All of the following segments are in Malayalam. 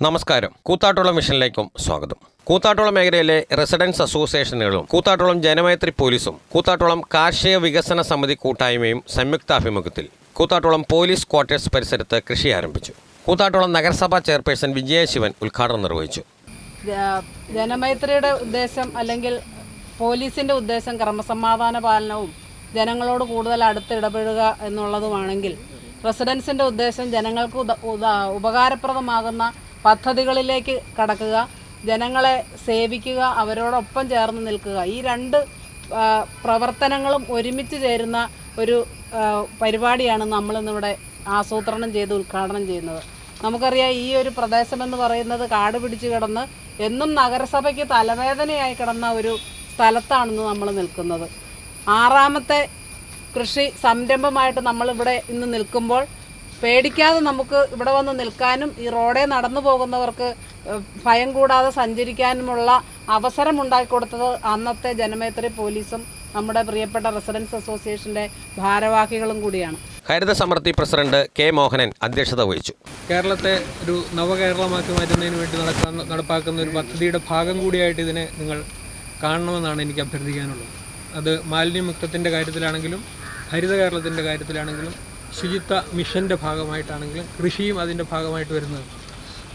നമസ്കാരം. കൂത്താട്ടുള്ള മിഷനിലേക്കും സ്വാഗതം. കൂത്താട്ടോളം മേഖലയിലെ റെസിഡൻസ് അസോസിയേഷനുകളും കൂത്താട്ടോളം ജനമൈത്രി പോലീസും കൂത്താട്ടോളം കാർഷിക വികസന സമിതി കൂട്ടായ്മയും സംയുക്താഭിമുഖ്യത്തിൽ കൂത്താട്ടോളം പോലീസ് ക്വാർട്ടേഴ്സ് പരിസരത്ത് കൃഷി ആരംഭിച്ചു. കൂത്താട്ടോളം നഗരസഭാ ചെയർപേഴ്സൺ വിജയശിവൻ ഉദ്ഘാടനം നിർവഹിച്ചു. ജനമൈത്രിയുടെ ഉദ്ദേശം അല്ലെങ്കിൽ പോലീസിന്റെ ഉദ്ദേശം ക്രമസമാധാന പാലനവും ജനങ്ങളോട് കൂടുതൽ അടുത്ത് ഇടപെടുക എന്നുള്ളതുമാണെങ്കിൽ റെസിഡൻസിന്റെ ഉദ്ദേശം ജനങ്ങൾക്ക് ഉപകാരപ്രദമാകുന്ന പദ്ധതികളിലേക്ക് കടക്കുക ജനങ്ങളെ സേവിക്കുക അവരോടൊപ്പം ചേർന്ന് നിൽക്കുക. ഈ രണ്ട് പ്രവർത്തനങ്ങളും ഒരുമിച്ച് ചേരുന്ന ഒരു പരിപാടിയാണ് നമ്മളിന്നിവിടെ ആസൂത്രണം ചെയ്ത് ഉദ്ഘാടനം ചെയ്യുന്നത്. നമുക്കറിയാം ഈ ഒരു പ്രദേശമെന്ന് പറയുന്നത് കാട് പിടിച്ച് കിടന്ന് എന്നും നഗരസഭയ്ക്ക് തലവേദനയായി കിടന്ന ഒരു സ്ഥലത്താണെന്ന് നമ്മൾ നിൽക്കുന്നത്. ആറാമത്തെ കൃഷി സംരംഭമായിട്ട് നമ്മളിവിടെ ഇന്ന് നിൽക്കുമ്പോൾ പേടിക്കാതെ നമുക്ക് ഇവിടെ വന്ന് നിൽക്കാനും ഈ റോഡേ നടന്നു പോകുന്നവർക്ക് ഭയം കൂടാതെ സഞ്ചരിക്കാനുമുള്ള അവസരം ഉണ്ടാക്കിക്കൊടുത്തത് അന്നത്തെ ജനമേത്രി പോലീസും നമ്മുടെ പ്രിയപ്പെട്ട റെസിഡൻസ് അസോസിയേഷന്റെ ഭാരവാഹികളും കൂടിയാണ്. ഹരിത സമൃദ്ധി പ്രസിഡന്റ് കെ മോഹനൻ അധ്യക്ഷത വഹിച്ചു. കേരളത്തെ ഒരു നവകേരളമാക്കി മാറ്റുന്നതിന് വേണ്ടി നടക്കാൻ നടപ്പാക്കുന്ന ഒരു പദ്ധതിയുടെ ഭാഗം കൂടിയായിട്ട് ഇതിനെ നിങ്ങൾ കാണണമെന്നാണ് എനിക്ക് അഭ്യർത്ഥിക്കാനുള്ളത്. അത് മാലിന്യമുക്തത്തിന്റെ കാര്യത്തിലാണെങ്കിലും ഹരിത കേരളത്തിന്റെ കാര്യത്തിലാണെങ്കിലും ശുചിത്വ മിഷന്റെ ഭാഗമായിട്ടാണെങ്കിലും കൃഷിയും അതിന്റെ ഭാഗമായിട്ട് വരുന്നത്.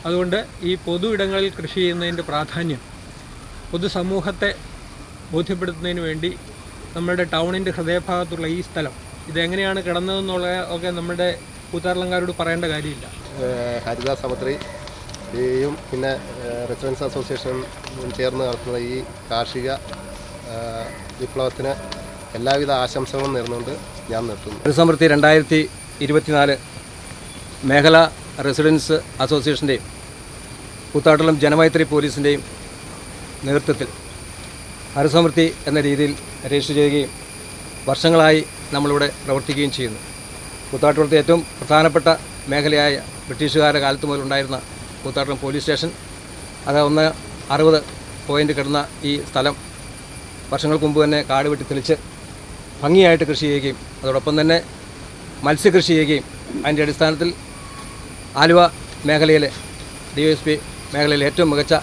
അതുകൊണ്ട് ഈ പൊതു ഇടങ്ങളിൽ കൃഷി ചെയ്യുന്നതിന്റെ പ്രാധാന്യം പൊതുസമൂഹത്തെ ബോധ്യപ്പെടുത്തുന്നതിന് വേണ്ടി നമ്മുടെ ടൗണിന്റെ ഹൃദയഭാഗത്തുള്ള ഈ സ്ഥലം ഇതെങ്ങനെയാണ് കിടന്നതെന്നുള്ള ഒക്കെ നമ്മുടെ കൂത്താർലങ്കാരോട് പറയേണ്ട കാര്യമില്ല. ഹരിത സമുദ്രിയും പിന്നെ റെസിഡൻസ് അസോസിയേഷനും ചേർന്ന് നടത്തുന്ന ഈ കാർഷിക വിപ്ലവത്തിന് എല്ലാവിധ ആശംസകളും നേർന്നുകൊണ്ട് ഞാൻ നിർത്തുന്നു. ജനസമൃദ്ധി രണ്ടായിരത്തി ഇരുപത്തിനാല് മേഖല റെസിഡൻസ് അസോസിയേഷന്റെയും കൂത്താട്ടളം ജനമൈത്രി പോലീസിന്റെയും നേതൃത്വത്തിൽ ഹരസമൃദ്ധി എന്ന രീതിയിൽ രജിസ്റ്റർ ചെയ്യുകയും വർഷങ്ങളായി നമ്മളിവിടെ പ്രവർത്തിക്കുകയും ചെയ്യുന്നു. കൂത്താട്ടുളത്തെ ഏറ്റവും പ്രധാനപ്പെട്ട മേഖലയായ ബ്രിട്ടീഷുകാരുടെ കാലത്ത് മുതലുണ്ടായിരുന്ന കൂത്താട്ടുളം പോലീസ് സ്റ്റേഷൻ. അത് ഒന്ന് അറുപത് പോയിന്റ് കിടന്ന ഈ സ്ഥലം വർഷങ്ങൾക്ക് മുമ്പ് തന്നെ കാട് വെട്ടി തെളിച്ച് ഭംഗിയായിട്ട് കൃഷി ചെയ്യുകയും അതോടൊപ്പം തന്നെ മത്സ്യകൃഷി ചെയ്യുകയും അതിന്റെ അടിസ്ഥാനത്തിൽ ആലുവ മേഖലയിലെ ഡി എസ് പി മേഖലയിലെ ഏറ്റവും മികച്ച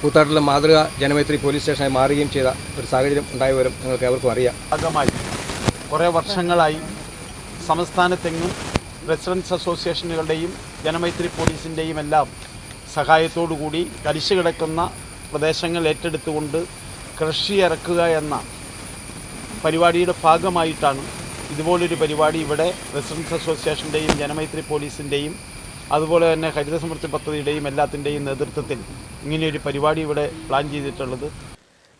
കൂത്താട്ടിലെ മാതൃക ജനമൈത്രി പോലീസ് സ്റ്റേഷനായി മാറുകയും ചെയ്ത ഒരു സാഹചര്യം ഉണ്ടായവരും നിങ്ങൾക്ക് ഏവർക്കും അറിയാം. ഭാഗമായി കുറേ വർഷങ്ങളായി സംസ്ഥാനത്തെങ്ങും റെസിഡൻസ് അസോസിയേഷനുകളുടെയും ജനമൈത്രി പോലീസിന്റെയും എല്ലാം സഹായത്തോടുകൂടി കരിശു കിടക്കുന്ന പ്രദേശങ്ങൾ ഏറ്റെടുത്തുകൊണ്ട് കൃഷി ഇറക്കുക എന്ന പരിപാടിയുടെ ഭാഗമായിട്ടാണ് ഇതുപോലൊരു പരിപാടി ഇവിടെ റെസിഡൻസ് അസോസിയേഷന്റെയും ജനമൈത്രി പോലീസിന്റെയും അതുപോലെ തന്നെ ഹരിത സമൃദ്ധി പദ്ധതിയുടെയും എല്ലാത്തിന്റെയും നേതൃത്വത്തിൽ ഇങ്ങനെയൊരു പരിപാടി ഇവിടെ പ്ലാൻ ചെയ്തിട്ടുള്ളത്.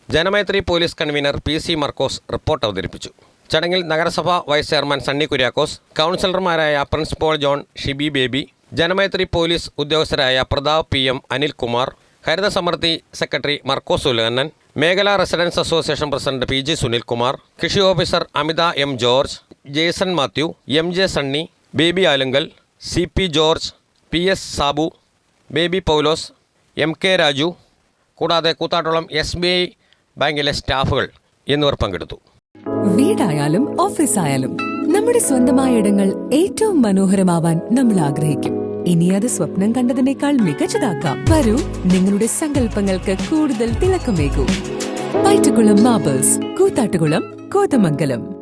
Janamaithri police convener P C Markose report അവതരിപ്പിച്ചു. ചടങ്ങിൽ നഗരസഭ വൈസ് ചെയർമാൻ സണ്ണി കുര്യാക്കോസ് കൗൺസിലർമാരായ Princepaul John Shibi Baby Janamaithri police ഉദ്യോഗസ്ഥരായ Prathap P M Anilkumar Haritha Samruddhi secretary Markose Ulakannan മേഖലാ residence association president P G Sunilkumar കൃഷി officer Amitha M George Jason Mathew M J Sunny Baby Alunkal C P George P S Sabu Baby Paulose M K Raju കൂടാതെ കൂത്താട്ടോളം എസ് ബി ഐ ബാങ്കിലെ സ്റ്റാഫുകൾ എന്നിവർ പങ്കെടുത്തു. വീടായാലും ഓഫീസായാലും നമ്മുടെ സ്വന്തമായ ഇടങ്ങൾ ഏറ്റവും മനോഹരമാവാൻ നമ്മൾ ആഗ്രഹിക്കും. ഇനി അത് സ്വപ്നം കണ്ടതിനേക്കാൾ മികച്ചതാക്കാം. വരൂ നിങ്ങളുടെ സങ്കല്പങ്ങൾക്ക് കൂടുതൽ തിളക്കമേകൂ. മാബേഴ്സ് കൂത്താട്ടുകുളം കോതമംഗലം.